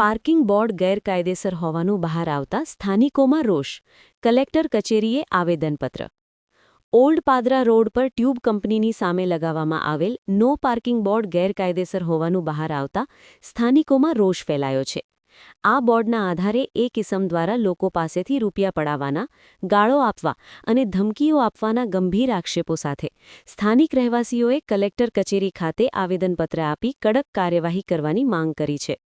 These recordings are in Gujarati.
પાર્કિંગ બોર્ડ ગેરકાયદેસર હોવાનું બહાર આવતા સ્થાનિકોમાં રોષ, કલેક્ટર કચેરીએ આવેદનપત્ર. ઓલ્ડ પાદરા રોડ પર ટ્યુબ કંપનીની સામે લગાવવામાં આવેલ નો પાર્કિંગ બોર્ડ ગેરકાયદેસર હોવાનું બહાર આવતા સ્થાનિકોમાં રોષ ફેલાયો છે. આ બોર્ડના આધારે એ કિસમ દ્વારા લોકો પાસેથી રૂપિયા પડાવવાના, ગાળો આપવા અને ધમકીઓ આપવાના ગંભીર આક્ષેપો સાથે સ્થાનિક રહેવાસીઓએ કલેક્ટર કચેરી ખાતે આવેદનપત્ર આપી કડક કાર્યવાહી કરવાની માંગ કરી છે.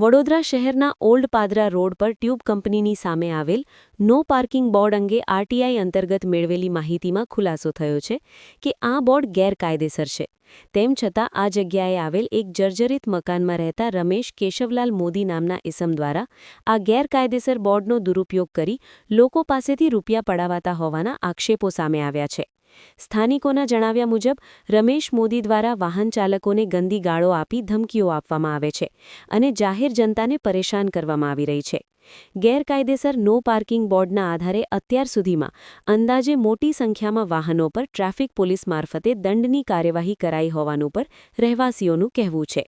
વડોદરા શહેરના ઓલ્ડ પાદરા રોડ પર ટ્યુબ કંપનીની સામે આવેલ નો પાર્કિંગ બોર્ડ અંગે આરટીઆઈ અંતર્ગત મેળવેલી માહિતીમાં ખુલાસો થયો છે કે આ બોર્ડ ગેરકાયદેસર છે. તેમ છતાં આ જગ્યાએ આવેલ એક જર્જરિત મકાનમાં રહેતા રમેશ કેશવલાલ મોદી નામના ઇસમ દ્વારા આ ગેરકાયદેસર બોર્ડનો દુરુપયોગ કરી લોકો પાસેથી રૂપિયા પડાવાતા હોવાના આક્ષેપો સામે આવ્યા છે. સ્થાનિકોના જણાવ્યા મુજબ, રમેશ મોદી દ્વારા વાહન ચાલકોને ગંદી ગાળો આપી ધમકીઓ આપવામાં આવે છે અને જાહેર જનતાને પરેશાન કરવામાં આવી રહી છે. ગેરકાયદેસર નો પાર્કિંગ બોર્ડના આધારે અત્યાર સુધીમાં અંદાજે મોટી સંખ્યામાં વાહનો પર ટ્રાફિક પોલીસ મારફતે દંડની કાર્યવાહી કરાઈ હોવાનું પર રહેવાસીઓનું કહેવું છે.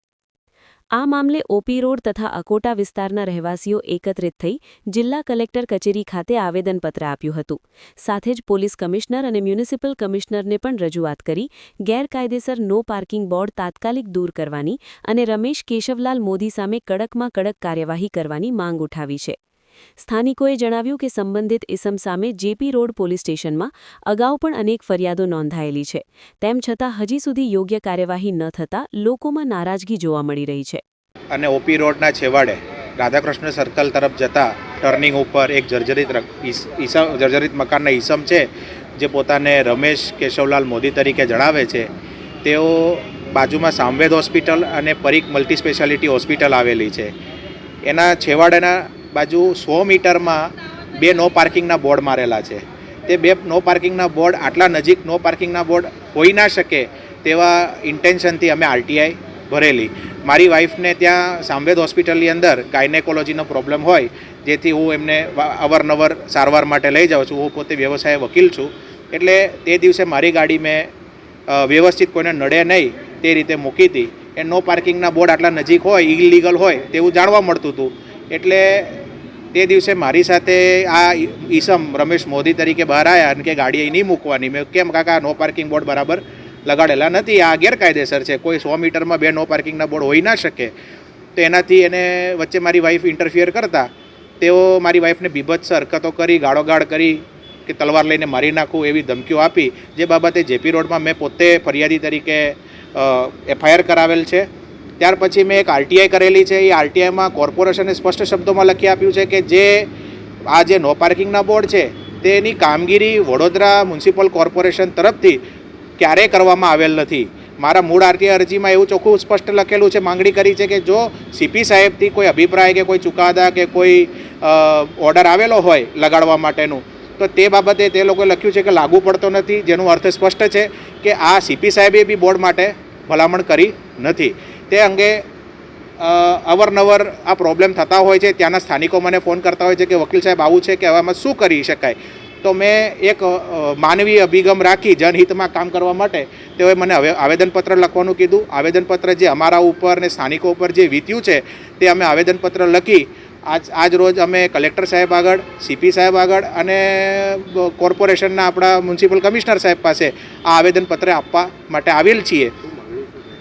આ મામલે ઓપી રોડ તથા અકોટા વિસ્તારના રહેવાસીઓ એકત્રિત થઈ જિલ્લા કલેક્ટર કચેરી ખાતે આવેદનપત્ર આપ્યું હતું. સાથે જ પોલીસ કમિશનર અને મ્યુનિસિપલ કમિશનરને પણ રજૂઆત કરી ગેરકાયદેસર નો પાર્કિંગ બોર્ડ તાત્કાલિક દૂર કરવાની અને રમેશ કેશવલાલ મોદી સામે કડકમાં કડક કાર્યવાહી કરવાની માંગ ઉઠાવી છે. સ્થાનિકોએ જણાવ્યું કે સંબંધિત ઇસમ સામે જેપી રોડ પોલીસ સ્ટેશનમાં અગાઉ પણ અનેક ફરિયાદો નોંધાયેલી છે. તેમ છતાં હજી સુધી યોગ્ય કાર્યવાહી ન થતાં લોકોમાં નારાજગી જોવા મળી રહી છે. અને ઓપી રોડના છેવાડે રાધાકૃષ્ણ સર્કલ તરફ જતા ટર્નિંગ ઉપર એક જર્જરિત ઈસમ, જર્જરિત મકાનના ઈસમ છે, જે પોતાને રમેશ કેશવલાલ મોદી તરીકે જણાવે છે. તેઓ બાજુમાં સામવેદ હોસ્પિટલ અને પરીખ મલ્ટી સ્પેશિયાલિટી હોસ્પિટલ આવેલી છે. એના છેવાડાના બાજુ સો મીટરમાં બે નો પાર્કિંગના બોર્ડ મારેલા છે. તે બે નો પાર્કિંગના બોર્ડ આટલા નજીક નો પાર્કિંગના બોર્ડ હોઈ ના શકે તેવા ઇન્ટેન્શનથી અમે આરટીઆઈ ભરેલી. મારી વાઈફને ત્યાં સામવેદ હોસ્પિટલની અંદર ગાયનેકોલોજીનો પ્રોબ્લેમ હોય, જેથી હું એમને અવારનવાર સારવાર માટે લઈ જાઉં છું. હું પોતે વ્યવસાય વકીલ છું. એટલે તે દિવસે મારી ગાડી મેં વ્યવસ્થિત કોઈને નડે નહીં તે રીતે મૂકી હતી એ નો પાર્કિંગના બોર્ડ આટલા નજીક હોય ઇલીગલ હોય તેવું જાણવા મળતું હતું. એટલે તે દિવસે મારી સાથે આ ઈસમ રમેશ મોદી તરીકે બહાર આવ્યા અને કે ગાડી અહીં નહીં મૂકવાની. મેં કેમ કાકા નો પાર્કિંગ બોર્ડ બરાબર લગાડેલા નથી. આ ગેરકાયદેસર છે. કોઈ સો મીટરમાં બે નો પાર્કિંગના બોર્ડ હોઈ ના શકે. તો એનાથી એને વચ્ચે મારી વાઈફ ઇન્ટરફિયર કરતા. તેઓ મારી વાઈફને બીભત્સ હરકતો કરી, ગાળોગાળ કરી કે તલવાર લઈને મારી નાખું એવી ધમકીઓ આપી. જે બાબતે જેપી રોડમાં મેં પોતે ફરિયાદી તરીકે એફઆઈઆર કરાવેલ છે. ત્યાર પછી મેં એક આરટીઆઈ કરેલી છે. એ આરટીઆઈમાં કોર્પોરેશને સ્પષ્ટ શબ્દોમાં લખી આપ્યું છે કે જે આ જે નો પાર્કિંગના બોર્ડ છે, તેની કામગીરી વડોદરા મ્યુનિસિપલ કોર્પોરેશન તરફથી ક્યારેય કરવામાં આવેલ નથી. મારા મૂળ આરટીઆઈ અરજીમાં એવું ચોખ્ખું સ્પષ્ટ લખેલું છે, માંગણી કરી છે કે જો સીપી સાહેબથી કોઈ અભિપ્રાય કે કોઈ ચુકાદા કે કોઈ ઓર્ડર આવેલો હોય લગાડવા માટેનું, તો તે બાબતે તે લોકોએ લખ્યું છે કે લાગુ પડતો નથી, જેનો અર્થ સ્પષ્ટ છે કે આ સીપી સાહેબે બી બોર્ડ માટે ભલામણ કરી નથી. તે અંગે અવરનવર આ પ્રોબ્લેમ થતા હોય છે. ત્યાંના સ્થાનિકો મને ફોન કરતા હોય છે કે વકીલ સાહેબ આવું છે કે આમાં શું કરી શકાય? તો મેં એક માનવીય અભિગમ રાખી જનહિતમાં કામ કરવા માટે તેઓએ મને હવે આવેદનપત્ર લખવાનું કીધું. આવેદનપત્ર જે અમારા ઉપર ને સ્થાનિકો ઉપર જે વીત્યું છે તે અમે આવેદનપત્ર લખી આજ આજ રોજ અમે કલેક્ટર સાહેબ આગળ, સીપી સાહેબ આગળ અને કોર્પોરેશનના આપણા મ્યુનિસિપલ કમિશનર સાહેબ પાસે આ આવેદનપત્ર આપવા માટે આવેલ છીએ.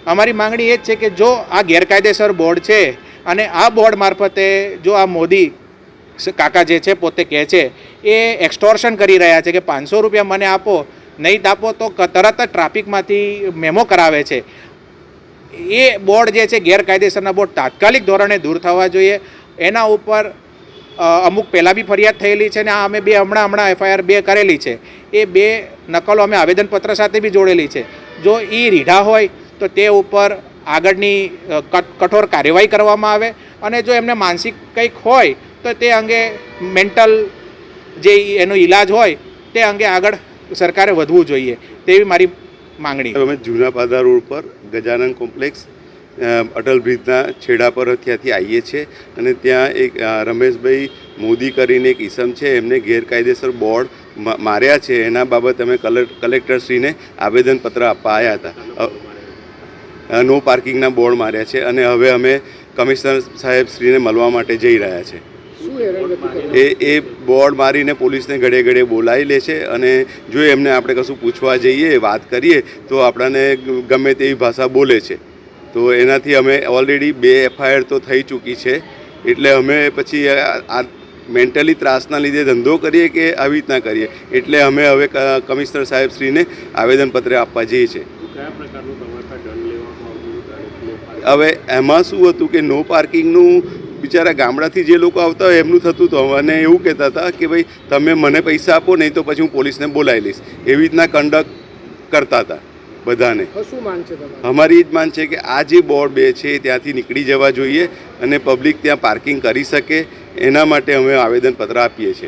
અમારી માંગણી એ જ છે કે જો આ ગેરકાયદેસર બોર્ડ છે અને આ બોર્ડ મારફતે જો આ મોદી કાકા જે છે, પોતે કહે છે, એ એક્સટોર્શન કરી રહ્યા છે કે પાંચસો રૂપિયા મને આપો, નહીં આપો તો તરત જ ટ્રાફિકમાંથી મેમો કરાવે છે. એ બોર્ડ જે છે, ગેરકાયદેસરના બોર્ડ તાત્કાલિક ધોરણે દૂર થવા જોઈએ. એના ઉપર અમુક પહેલાં બી ફરિયાદ થયેલી છે ને આ અમે બે હમણાં હમણાં એફઆઈઆર બે કરેલી છે. એ બે નકલો અમે આવેદનપત્ર સાથે બી જોડેલી છે. જો એ રીઢા હોય તો તે ઉપર આગળની કઠોર કાર્યવાહી કરવામાં આવે અને જો એમને માનસિક કંઈક હોય તો તે અંગે મેન્ટલ જે એનો ઈલાજ હોય તે અંગે આગળ સરકારે વધવું જોઈએ તેવી મારી માંગણી. અમે જૂના પાદા રોડ પર ગજાનન કોમ્પ્લેક્સ અટલ બ્રિજના છેડા પર ત્યાંથી આવીએ છીએ અને ત્યાં એક રમેશભાઈ મોદી કરીને એક ઈસમ છે, એમને ગેરકાયદેસર બોર્ડ માર્યા છે. એના બાબતે અમે કલેક, કલેક્ટરશ્રીને આવેદનપત્ર આપવા આવ્યા હતા. નો પાર્કિંગના બોર્ડ માર્યા છે અને હવે અમે કમિશનર સાહેબ શ્રીને મળવા માટે જઈ રહ્યા છે. એ એ બોર્ડ મારીને પોલીસને ઘડે ઘડે બોલાવી લે છે અને જો એમને આપણે કશું પૂછવા જઈએ વાત કરીએ તો આપણને ગમે તેવી ભાષા બોલે છે. તો એનાથી અમે ઓલરેડી બે એફઆઈઆર તો થઈ ચૂકી છે. એટલે અમે પછી આ આ મેન્ટલી ત્રાસના લીધે ધંધો કરીએ કે આવી રીતના કરીએ? એટલે અમે હવે કમિશનર સાહેબ શ્રીને આવેદનપત્ર આપવા જઈએ છીએ. હવે એમાં શું હતું કે નો પાર્કિંગનું બિચારા ગામડાથી જે લોકો આવતા હોય એમનું થતું હતું અને એવું કહેતા હતા કે ભાઈ તમે મને પૈસા આપો નહીં તો પછી હું પોલીસને બોલાવી લઈશ. એવી રીતના કંડક્ટ કરતા હતા બધાને. શું છે અમારી એ જ માન છે કે આ જે બોર્ડ બે છે ત્યાંથી નીકળી જવા જોઈએ અને પબ્લિક ત્યાં પાર્કિંગ કરી શકે. એના માટે અમે આવેદનપત્ર આપીએ છીએ.